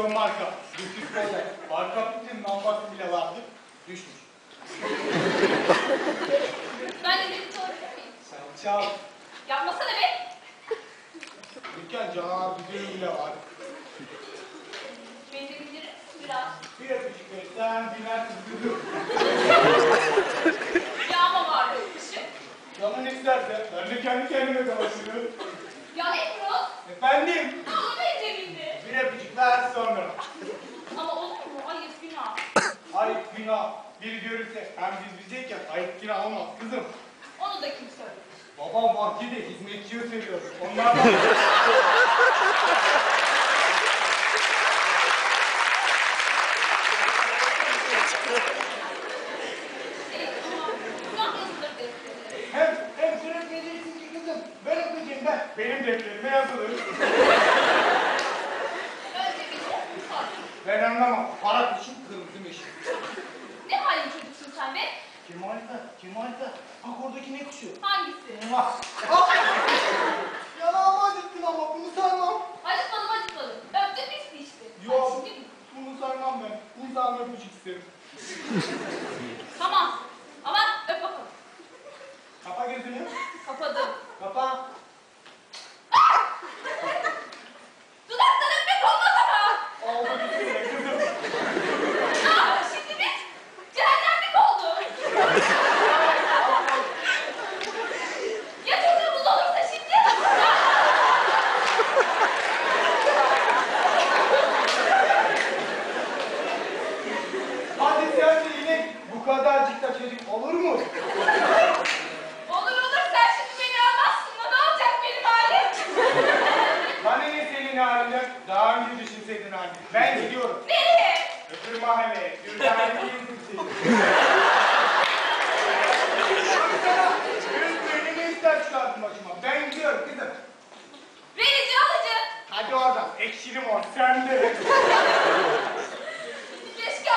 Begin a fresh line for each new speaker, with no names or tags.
Direksiyon marka. Düşmüş model. Arka bütün lambası bile vardı. Düşmüş.
Ben de bir sorabilir miyim?
Sen çal.
Yapmasana be.
Dükkan canavar düdüğü bile var.
Beni de misin biraz?
Bir öpücük versen binersin düdüğü.
Yağma var demişim.
Canın isterse ben de kendi kendime dolaşırım.
Ya Ebru.
Efendim?
Ne olur benim cebimde.
Bir öpücük ver sonra.
Ama olur mu? Hayır günah.
Ayıp günah. Biri görürse hem biz bizeyken ayıp günah olmaz kızım.
Onu da kim söyledi?
Babam.
Neyse ama günah yazılır defterlere.
hem, hem ki kızım. Ben öpeceğim ben. Benim defterime yazılır.
Önce bir de sor.
Ben anlamam. Para kuşum kırmızı meşin.
Ne halin çocuksun sen be?
Kemal'de, Kemal'de. Bak oradaki ne kuşu?
Hangisi?
Muah. Ah! Yanağımı acıttın ama bunu sarmam.
Acıtmadım acıtmadım. Öptün bitti işte.
Yok.
Şimdi-
Bunu sarmam ben. İnsan öpücük isterim. daha
önce
düşünseydin
anne. Ben gidiyorum. Nereye?
Öbür mahalleye. Gürtane değil
mi? Benim ister çıkardım başıma. Ben gidiyorum kızım. Verici alıcı.
Hadi oradan.
Ekşilim on. Sen
de. Keşke